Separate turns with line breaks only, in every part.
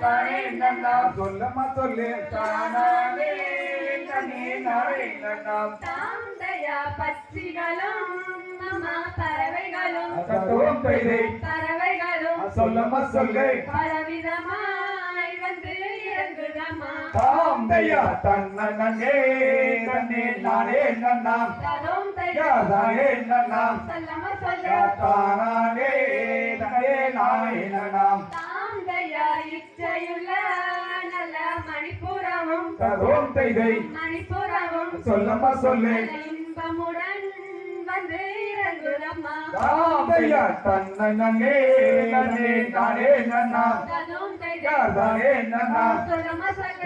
தானே நன்னாம்
சொல்லம்மா சொல்லு.
தானானே
பறவைகளும். பறவைகளும்.
சொல்லம்மா சொல்லு.
இறங்குதம்மா.
தாம் தையா தன்ன நன்னே நானே நன்னாம்.
தரும்
யாதானே நன்னாம்
சொல்லம்மா சொல்ல
தானானே நன்னே நானே. நன்னாம்
தாந்தையா இச்சையுள்ள நல்ல மணிப்புறமும்
ததோம் தைதை
மணிப்புறமும்
சொல்லம்மா சொல்லு.
இன்பமுடன் வந்து இறங்குதம்மா
தாம் தையா தன்ன நன்னே நன்னே நானே நன்னாம்
தரும்
யாதானே நன்னாம்
சொல்லம்மா சொல்ல.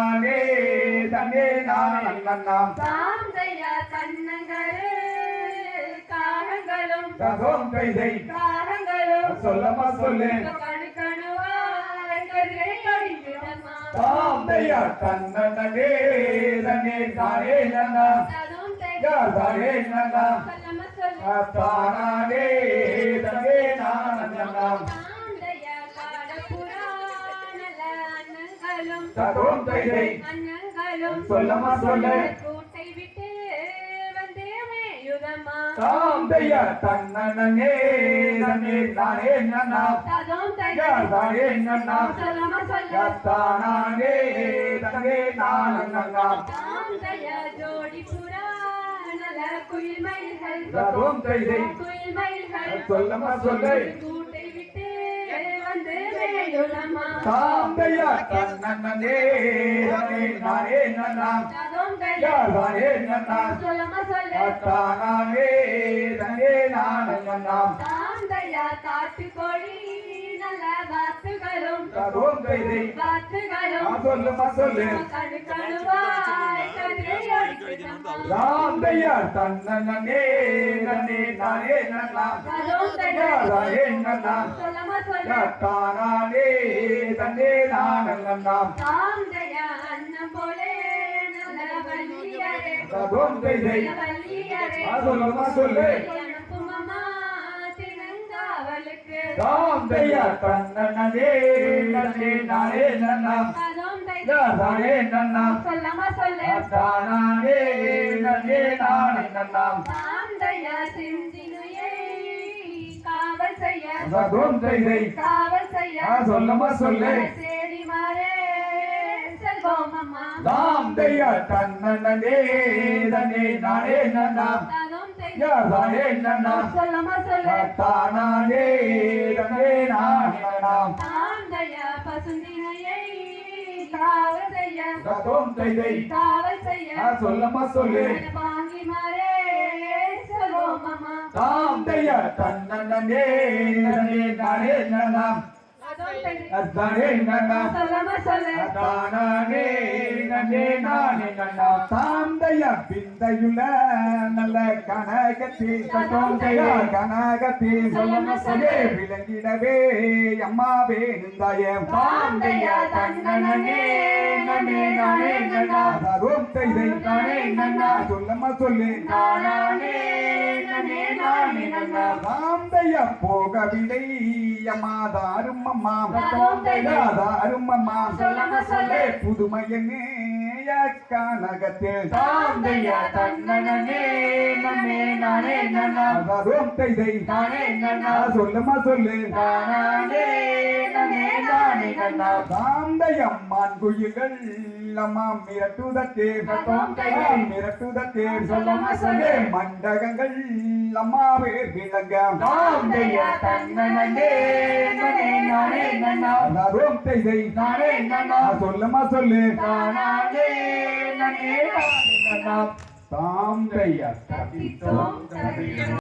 நானே நன்னாம்
கண்ணங்கரு காகங்களும்
ததோம் தைதை
காகங்களும்
சொல்லம்மா சொல்லு
கணு கணுவாய் கதிரை கடிக்குதம்மா
தாம் தையா தன்ன நன்னே நன்னே நானே நன்னாம்
தரும்
யாதானே நன்னாம்
சொல்லம்மா சொல்ல.
தானானே தன்னே நானே
தாந்தையா அண்ணங்களும்
ததோம் தைதை. சொல்லம்மா சொல்லு
மேயுதம்மா
தாம் தையா தன்ன நன்னே. நன்னே நானே
தரும்
யாதானே நன்னாம்
சொல்லம்மா சொல்ல
தானானே தன்னே நானே நன்னாம்
தாந்தையா ஜோடி நல்ல குயில் மயில்கள்
ததோம் தைதை
குயில் மயில்கள்
சொல்லம்மா சொல்லு.
கூட்டை விட்டு வந்து மேயுதம்மா
தாம் தையா தன்ன நன்னே நன்னே. நானே நன்னாம் நன்னாம்
சொல்லம்மா சொல்ல
தானானே தன்னே நானே நன்னாம்
தாந்தையா காட்டுக்கோழி நல்ல வாத்துகளும்
ததோம் தைதை
வாத்துகளும்
சொல்லுமா சொல்லு
கணு கணுவாய்
நன்னே நானே நன்னாம் நன்னாம் தானானே தன்னே நன்னாம்
தாந்தையா போலே
தைதை
வள்ளியரே
சொல்லுமா சொல்லு ராம் தையா தன்ன நன்னே. நானே நன்னாம் யாதானே நன்னாம்
சொல்லம்மா சொல்ல.
தானானே நன்னே நானே நன்னாம்
தாந்தையா சிந்தினுயை காவல் செய்ய
ததோம் தைதை
காவல் செய்ய
சொல்லுமா சொல்லு.
சேடி மாறே செல்வோம் அம்மா
ராம் தையா தன்ன நன்னே. நானே நன்னாம் யாதானே நன்னாம் தானானே நன்னே நானே நன்னாம்
தாந்தையா பசுந்தினையை காவல் செய்ய.
ததோம் தைதை.
காவல் செய்ய.
சொல்லம்மா சொல்லு.
வாங்கி மாறே
தன்ன நானே நன்னாம்
தானும்
தானே தானானே நன்னே நானே நன்னாம் தாம் தையா நல்ல கனகத்தி கட்டோந்தையா கனகத்தி சொல்லே விளங்கிடவே அம்மாவே நிந்தாயம்
தாம் தன்னனே நன்னே நானே
தரும் தைதை
நானே நன்னா.
சொல்லம்மா சொல்லு
நானே நன்னே நானே
போகவில்லை. அம்மா தாரும் அம்மா
தாரும் தைதை.
தாரும் அம்மா
சொல்லம்மா சொல்லு.
புதுமையனே கனகத்தில்
தாந்தையா தன்னனே நன்னே நானே நன்னாம்
தரும் தைதை
நானே நன்னாம்
சொல்லம்மா சொல்லு
நானே நன்னே நானே நன்னாம்
தாந்தையம்மான் குயில்கள் அம்மா மிரட்டுதற்கே
தாம் தைதை.
மிரட்டுதற்கே
சொல்லம்மா சொல்லு.
மண்டகங்கள் அம்மாவே விளங்க. தரும்
நன்னாம்
சொல்லம்மா சொல்லு
நானே